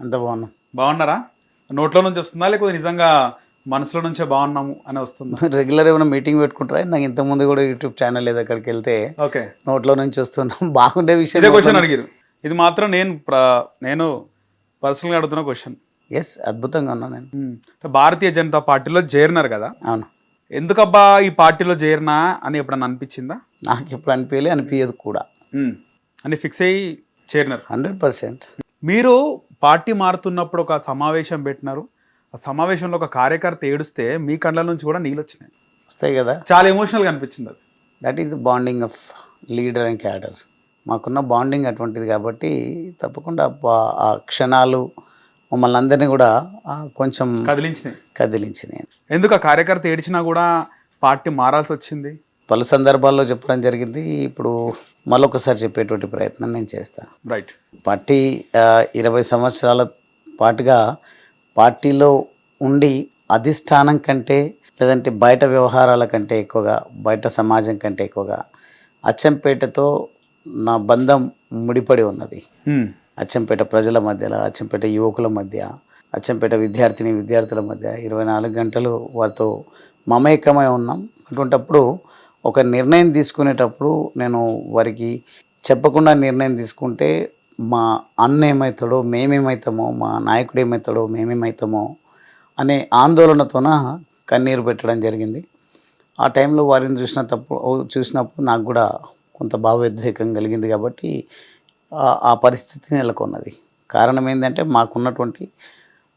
అంత బాగున్నాం. బాగున్నారా? నోట్లో నుంచి వస్తుందా? లేకపోతే నిజంగా మనసులో నుంచే బాగున్నాము అని వస్తుందా? రెగ్యులర్ ఏమైనా మీటింగ్ పెట్టుకుంటారా? నాకు ఇంతకుముందు కూడా యూట్యూబ్ ఛానల్ ఏదో అక్కడికి వెళ్తే ఓకే. నోట్లో నుంచి వస్తున్నాం. బాగుండే విషయం ఇదే క్వశ్చన్ అడిగారు. ఇది మాత్రం నేను నేను పర్సనల్గా అడుగుతున్న క్వశ్చన్ ఎస్ అద్భుతంగా ఉన్నా నేను. భారతీయ జనతా పార్టీలో చేరినారు కదా? అవును. ఎందుకబ్బా ఈ పార్టీలో చేరినా అని ఎప్పుడన్నా అనిపించిందా? నాకు ఇప్పుడు అనిపించలే అనిపించదు కూడా. అని ఫిక్స్ అయ్యి చేరినారు. Hundred percent. మీరు పార్టీ మారుతున్నప్పుడు ఒక సమావేశం పెట్టినారు. ఆ సమావేశంలో ఒక కార్యకర్త ఏడుస్తే మీ కళ్ళ నుంచి కూడా నీళ్ళు వచ్చినాయి. వస్తాయి కదా. చాలా ఎమోషనల్గా అనిపించింది అది. That is bonding of leader and cadre మాకున్న బాండింగ్ అటువంటిది కాబట్టి తప్పకుండా ఆ- క్షణాలు మమ్మల్ని అందరినీ కూడా కొంచెం కదిలించినాయి. కదిలించినాయి. ఎందుకు ఆ కార్యకర్త ఏడిచినా కూడా పార్టీ మారాల్సి వచ్చింది? పలు సందర్భాల్లో చెప్పడం జరిగింది. ఇప్పుడు మరొకసారి చెప్పేటువంటి ప్రయత్నం నేను చేస్తాను రైట్ పార్టీ ఇరవై సంవత్సరాల పాటుగా పార్టీలో ఉండి అధిష్టానం కంటే లేదంటే బయట వ్యవహారాల కంటే ఎక్కువగా బయట సమాజం కంటే ఎక్కువగా అచ్చంపేటతో నా బంధం ముడిపడి ఉన్నది. అచ్చంపేట ప్రజల మధ్యలో అచ్చంపేట యువకుల మధ్య అచ్చంపేట విద్యార్థిని విద్యార్థుల మధ్య ఇరవై నాలుగు గంటలు వారితో మమేకమై ఉన్నాం. అటువంటప్పుడు ఒక నిర్ణయం తీసుకునేటప్పుడు నేను వారికి చెప్పకుండా నిర్ణయం తీసుకుంటే మా అన్న ఏమవుతాడో మేమేమవుతామో మా నాయకుడు ఏమవుతాడో మేమేమవుతామో అనే ఆందోళనతోన కన్నీరు పెట్టడం జరిగింది. ఆ టైంలో వారిని చూసిన తప్పు చూసినప్పుడు నాకు కూడా కొంత భావోద్వేగం కలిగింది కాబట్టి ఆ- పరిస్థితి నెలకొన్నది. కారణం ఏంటంటే మాకున్నటువంటి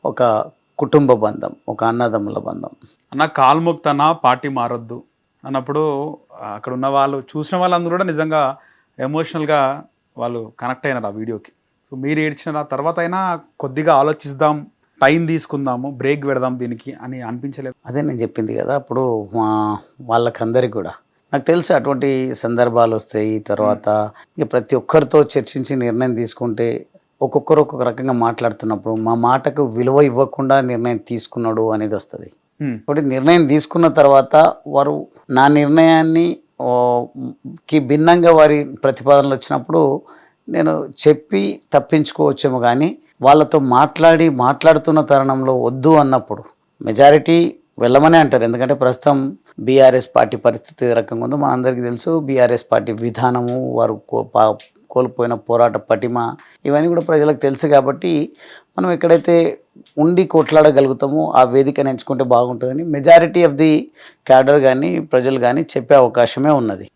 ఒక కుటుంబ బంధం ఒక అన్నదమ్ముల బంధం. అన్న కాల్ముక్తనా పార్టీ మారొద్దు? అన్నప్పుడు అక్కడ ఉన్న వాళ్ళు చూసిన వాళ్ళందరూ కూడా నిజంగా ఎమోషనల్గా వాళ్ళు కనెక్ట్ అయినారు ఆ వీడియోకి. సో మీరు ఏడ్చిన తర్వాత అయినా కొద్దిగా ఆలోచిద్దాం టైం తీసుకుందాము బ్రేక్ పెడదాం దీనికి అని అనిపించలేదు. అదే నేను చెప్పింది కదా అప్పుడు మా వాళ్ళకందరికి కూడా. నాకు తెలుసు అటువంటి సందర్భాలు వస్తాయి తర్వాత ఇక ప్రతి ఒక్కరితో చర్చించి నిర్ణయం తీసుకుంటే ఒక్కొక్కరు ఒక్కొక్క రకంగా మాట్లాడుతున్నప్పుడు మా మాటకు విలువ ఇవ్వకుండా నిర్ణయం తీసుకున్నాడు అనేది వస్తుంది. ఒకటి నిర్ణయం తీసుకున్న తర్వాత వారు నా నిర్ణయాన్ని కి భిన్నంగా వారి ప్రతిపాదనలు వచ్చినప్పుడు నేను చెప్పి తప్పించుకోవచ్చేమో కానీ వాళ్ళతో మాట్లాడి మాట్లాడుతున్న తరుణంలో వద్దు అన్నప్పుడు మెజారిటీ వెళ్ళమనే అంటారు. ఎందుకంటే ప్రస్తుతం బీఆర్ఎస్ పార్టీ పరిస్థితి రకంగా ఉందో మనందరికీ తెలుసు. బీఆర్ఎస్ పార్టీ విధానము వారు కో- పా- కోల్పోయిన పోరాట పటిమ ఇవన్నీ కూడా ప్రజలకు తెలుసు కాబట్టి మనం ఎక్కడైతే ఉండి కొట్లాడగలుగుతామో ఆ వేదికను ఎంచుకుంటే బాగుంటుందని మెజారిటీ ఆఫ్ ది క్యాడర్ కానీ ప్రజలు కానీ చెప్పే అవకాశమే ఉన్నది.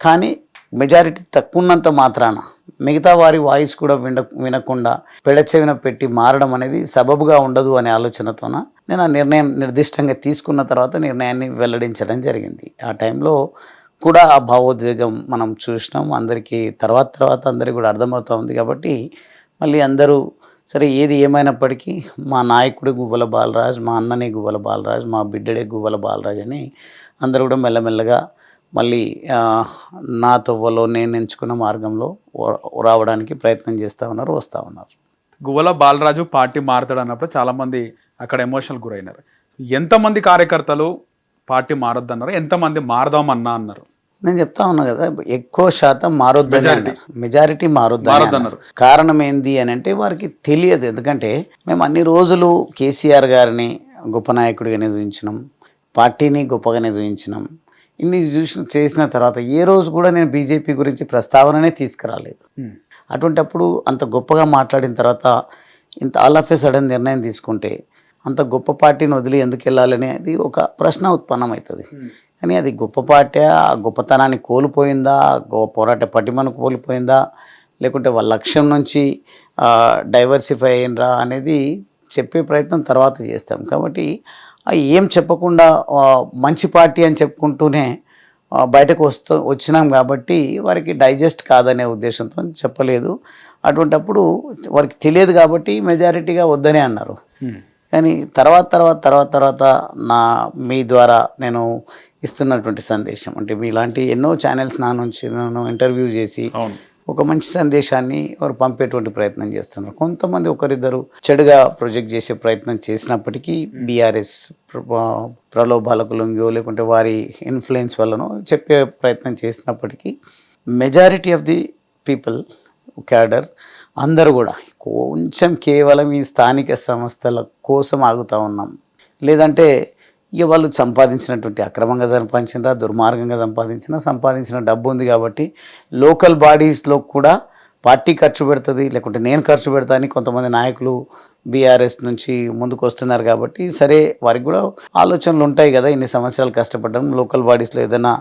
కానీ మెజారిటీ తక్కువ ఉన్నంత మాత్రాన మిగతా వారి వాయిస్ కూడా విన వినకుండా పెడచెవిన పెట్టి మారడం అనేది సబబుగా ఉండదు అనే ఆలోచనతోన నేను ఆ నిర్ణయం నిర్దిష్టంగా తీసుకున్న తర్వాత నిర్ణయాన్ని వెల్లడించడం జరిగింది. ఆ టైంలో కూడా ఆ భావోద్వేగం మనం చూసినాం. అందరికీ తర్వాత తర్వాత అందరికీ కూడా అర్థమవుతూ ఉంది కాబట్టి మళ్ళీ అందరూ సరే ఏది ఏమైనప్పటికీ మా నాయకుడు గువ్వల బాలరాజ్ మా అన్ననే గువ్వల బాలరాజ్ మా బిడ్డడే గువ్వల బాలరాజ్ అని అందరూ కూడా మెల్లమెల్లగా మళ్ళీ నా తొవ్వలో నేను ఎంచుకున్న మార్గంలో రావడానికి ప్రయత్నం చేస్తూ ఉన్నారు వస్తూ ఉన్నారు. గువ్వల బాలరాజు పార్టీ మారుతాడు అన్నప్పుడు చాలామంది అక్కడ ఎమోషనల్ గురైనారు. ఎంతమంది కార్యకర్తలు పార్టీ మారొద్దన్నారు ఎంతమంది మారదామన్నా అన్నారు? నేను చెప్తా ఉన్నా కదా ఎక్కువ శాతం మారొద్దని మెజారిటీ మారొద్దని. అన్నారు. కారణం ఏంది అని అంటే వారికి తెలియదు. ఎందుకంటే మేము అన్ని రోజులు కేసీఆర్ గారిని గొప్ప నాయకుడిగానే చూపించినాం పార్టీని గొప్పగానే చూపించినాం ఇన్ని చూసిన చేసిన తర్వాత ఏ రోజు కూడా నేను బీజేపీ గురించి ప్రస్తావననే తీసుకురాలేదు. ఉమ్, అటువంటప్పుడు అంత గొప్పగా మాట్లాడిన తర్వాత ఇంత ఆల్ ఆఫ్ ఏ సడన్ నిర్ణయం తీసుకుంటే అంత గొప్ప పార్టీని వదిలి ఎందుకు వెళ్ళాలనేది ఒక ప్రశ్న ఉత్పన్నమవుతుంది. ఉమ్, కానీ అది గొప్ప పార్టీ ఆ గొప్పతనాన్ని కోల్పోయిందా? పోరాట పటిమను కోల్పోయిందా? లేకుంటే వాళ్ళ లక్ష్యం నుంచి డైవర్సిఫై అయినరా అనేది చెప్పే ప్రయత్నం తర్వాత చేస్తాం. కాబట్టి ఏం చెప్పకుండా మంచి పార్టీ అని చెప్పుకుంటూనే బయటకు వస్తూ వచ్చినాం కాబట్టి వారికి డైజెస్ట్ కాదనే ఉద్దేశంతో చెప్పలేదు. అటువంటప్పుడు వారికి తెలియదు కాబట్టి మెజారిటీగా వద్దనే అన్నారు. కానీ తర్వాత తర్వాత తర్వాత తర్వాత నా మీ ద్వారా నేను ఇస్తున్నటువంటి సందేశం. అంటే మీలాంటి ఎన్నో ఛానల్స్ నా నుంచి నన్ను ఇంటర్వ్యూ చేసి అవును. ఒక మంచి సందేశాన్ని వారు పంపేటువంటి ప్రయత్నం చేస్తున్నారు. కొంతమంది ఒకరిద్దరు చెడుగా ప్రొజెక్ట్ చేసే ప్రయత్నం చేసినప్పటికీ బీఆర్ఎస్ ప్రలోభాలకు లొంగో లేకుంటే వారి ఇన్ఫ్లుయెన్స్ వల్లనో చెప్పే ప్రయత్నం చేసినప్పటికీ majority of the people cadre అందరూ కూడా కొంచెం కేవలం ఈ స్థానిక సంస్థల కోసం ఆగుతూ ఉన్నాం. లేదంటే ఇక వాళ్ళు సంపాదించినటువంటి అక్రమంగా సంపాదించినా దుర్మార్గంగా సంపాదించినా సంపాదించిన డబ్బు ఉంది కాబట్టి లోకల్ బాడీస్లో కూడా పార్టీ ఖర్చు పెడుతుంది లేకుంటే నేను ఖర్చు పెడతా అని కొంతమంది నాయకులు బీఆర్ఎస్ నుంచి ముందుకు వస్తున్నారు కాబట్టి సరే వారికి కూడా ఆలోచనలు ఉంటాయి కదా ఇన్ని సంవత్సరాలు కష్టపడడం లోకల్ బాడీస్లో ఏదైనా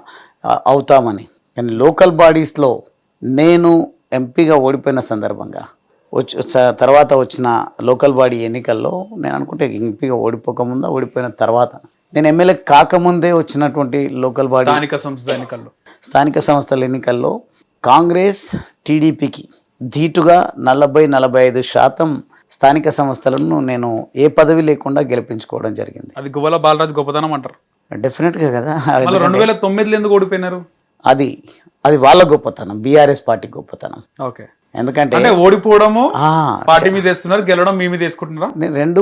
అవుతామని. కానీ లోకల్ బాడీస్లో నేను ఎంపీగా ఓడిపోయిన సందర్భంగా వచ్చి తర్వాత వచ్చిన లోకల్ బాడీ ఎన్నికల్లో నేను అనుకుంటే ఎంపీగా ఓడిపోకముందా ఓడిపోయిన తర్వాత? నేను ఎమ్మెల్యే కాకముందే వచ్చినటువంటి లోకల్ బాడీ స్థానిక సంస్థ ఎన్నికల్లో. స్థానిక సంస్థల ఎన్నికల్లో కాంగ్రెస్ టీడీపీకి ధీటుగా నలభై నలభై ఐదు శాతం స్థానిక సంస్థలను నేను ఏ పదవి లేకుండా గెలిపించుకోవడం జరిగింది. అది గువ్వల బాలరాజు గొప్పతనం అంటారు. డెఫినెట్గా కదా. రెండు వేల తొమ్మిదిలో ఎందుకు ఓడిపోయినారు? అది అది వాళ్ళ గొప్పతనం బీఆర్ఎస్ పార్టీ గొప్పతనం. ఓకే. ఎందుకంటే ఓడిపోవడము పార్టీ మీద వేస్తున్నారు గెలవడం మీ మీద వేసుకుంటున్నారా? నేను రెండు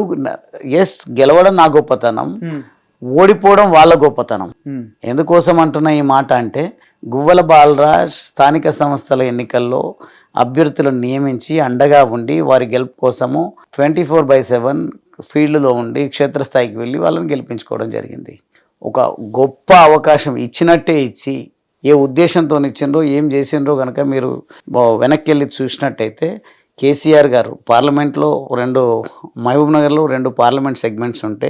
ఎస్ గెలవడం నా గొప్పతనం. ఓడిపోవడం వాళ్ళ గొప్పతనం. ఎందుకోసం అంటున్న ఈ మాట అంటే గువ్వల బాలరాజ్ స్థానిక సంస్థల ఎన్నికల్లో అభ్యర్థులను నియమించి అండగా ఉండి వారి గెలుపు కోసము ట్వంటీ ఫోర్ బై సెవెన్ ఫీల్డ్లో ఉండి క్షేత్రస్థాయికి వెళ్ళి వాళ్ళని గెలిపించుకోవడం జరిగింది. ఒక గొప్ప అవకాశం ఇచ్చినట్టే ఇచ్చి ఏ ఉద్దేశంతో ఇచ్చిండ్రో ఏం చేసిండ్రో కనుక మీరు వెనక్కి వెళ్ళి చూసినట్టయితే కేసీఆర్ గారు పార్లమెంట్లో రెండు మహబూబ్ నగర్లో రెండు పార్లమెంట్ సెగ్మెంట్స్ ఉంటే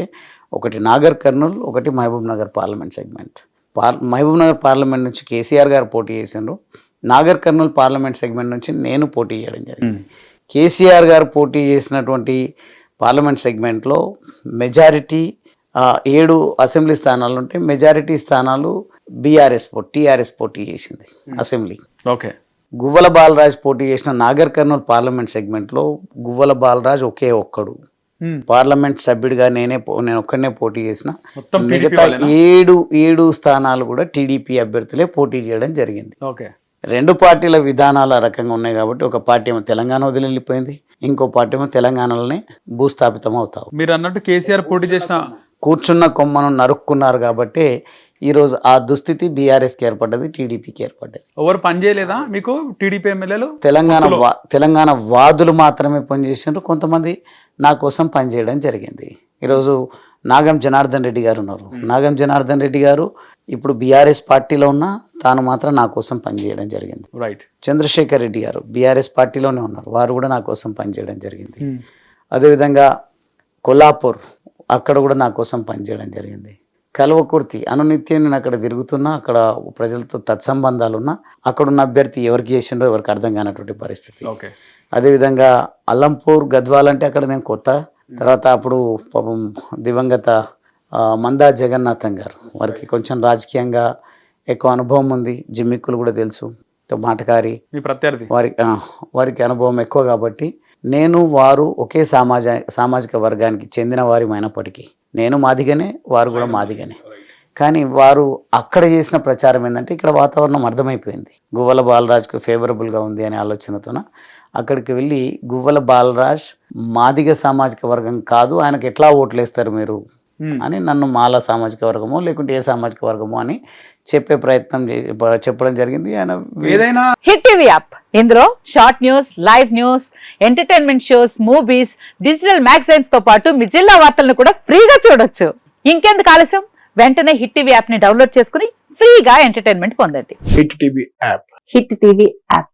ఒకటి నాగర్ కర్నూల్ ఒకటి మహబూబ్ నగర్ పార్లమెంట్ సెగ్మెంట్. పార్ మహబూబ్ నగర్ పార్లమెంట్ నుంచి కేసీఆర్ గారు పోటీ చేసిండ్రు. నాగర్ కర్నూల్ పార్లమెంట్ సెగ్మెంట్ నుంచి నేను పోటీ చేయడం జరిగింది. కేసీఆర్ గారు పోటీ చేసినటువంటి పార్లమెంట్ సెగ్మెంట్లో మెజారిటీ ఏడు అసెంబ్లీ స్థానాలు ఉంటే మెజారిటీ స్థానాలు బీఆర్ఎస్ పోటీ టీఆర్ఎస్ పోటీ చేసింది అసెంబ్లీ. ఓకే. గువ్వల బాలరాజ్ పోటీ చేసిన నాగర్ కర్నూల్ పార్లమెంట్ సెగ్మెంట్లో గువ్వల బాలరాజ్ ఒకే ఒక్కడు. పార్లమెంట్ సభ్యుడిగా నేనే నేను ఒక్కడనే పోటీ చేసిన. మిగతా? ఏడు ఏడు స్థానాలు కూడా టీడీపీ అభ్యర్థులే పోటీ చేయడం జరిగింది. ఓకే. రెండు పార్టీల విధానాలు ఆ రకంగా ఉన్నాయి కాబట్టి ఒక పార్టీ ఏమో తెలంగాణ వదిలి వెళ్ళిపోయింది. ఇంకో పార్టీ ఏమో తెలంగాణలోనే భూస్థాపితం అవుతావు. మీరు అన్నట్టు కేసీఆర్ పోటీ చేసిన కూర్చున్న కొమ్మను నరుక్కున్నారు కాబట్టి ఈరోజు ఆ దుస్థితి బీఆర్ఎస్కి ఏర్పడ్డది టీడీపీకి ఏర్పడ్డది. ఎవరు పని చేయలేదా మీకు టీడీపీ ఎమ్మెల్యేలు? తెలంగాణ తెలంగాణ వాదులు మాత్రమే పనిచేసినారు కొంతమంది. నా కోసం పనిచేయడం జరిగింది. ఈరోజు నాగం జనార్దన్ రెడ్డి గారు ఉన్నారు. నాగం జనార్దన్ రెడ్డి గారు ఇప్పుడు బీఆర్ఎస్ పార్టీలో ఉన్నా తాను మాత్రం నా కోసం పనిచేయడం జరిగింది. రైట్ చంద్రశేఖర్ రెడ్డి గారు బీఆర్ఎస్ పార్టీలోనే ఉన్నారు. వారు కూడా నా కోసం పనిచేయడం జరిగింది. అదేవిధంగా కొల్లాపూర్ అక్కడ కూడా నా కోసం పనిచేయడం జరిగింది. కల్వకుర్తి అనునిత్యం నేను అక్కడ తిరుగుతున్నా అక్కడ ప్రజలతో తత్సంబంధాలు ఉన్నా అక్కడున్న అభ్యర్థి ఎవరికి చేసిండో ఎవరికి అర్థం కానటువంటి పరిస్థితి. ఓకే అదేవిధంగా అల్లంపూర్ గద్వాల్ అంటే అక్కడ నేను కొత్త. తర్వాత అప్పుడు పాపం దివంగత మందా జగన్నాథం గారు. వారికి కొంచెం రాజకీయంగా ఎక్కువ అనుభవం ఉంది. జిమ్మిక్కులు కూడా తెలుసు. మాటకారి. ప్రత్యర్థి. వారి వారికి అనుభవం ఎక్కువ కాబట్టి నేను వారు ఒకే సమాజ సామాజిక వర్గానికి చెందిన వారిమైనప్పటికీ నేను మాదిగనే వారు కూడా మాదిగనే. కానీ వారు అక్కడ చేసిన ప్రచారం ఏంటంటే ఇక్కడ వాతావరణం అర్థమైపోయింది. గువ్వల బాలరాజ్కు ఫేవరబుల్గా ఉంది అనే ఆలోచనతోన అక్కడికి వెళ్ళి గువ్వల బాలరాజ్ మాదిగ సామాజిక వర్గం కాదు ఆయనకు ఎట్లా ఓట్లేస్తారు మీరు? ఉమ్, అని నన్ను మాల సామాజిక వర్గమో లేకుంటే ఏ సామాజిక వర్గమో అని చెప్పే ప్రయత్నం చెప్పడం జరిగింది. ఆయన ఏదైనా హిట్ టీవీ యాప్. ఇందులో short news live news entertainment shows movies digital మ్యాగజైన్స్తో పాటు మీ జిల్లా వార్తలను కూడా ఫ్రీగా చూడొచ్చు. ఇంకెందుకు ఆలస్యం? వెంటనే హిట్ టీవీ యాప్ని డౌన్లోడ్ చేసుకుని ఫ్రీగా ఎంటర్టైన్మెంట్ పొందండి. Hit TV app. Hit TV app.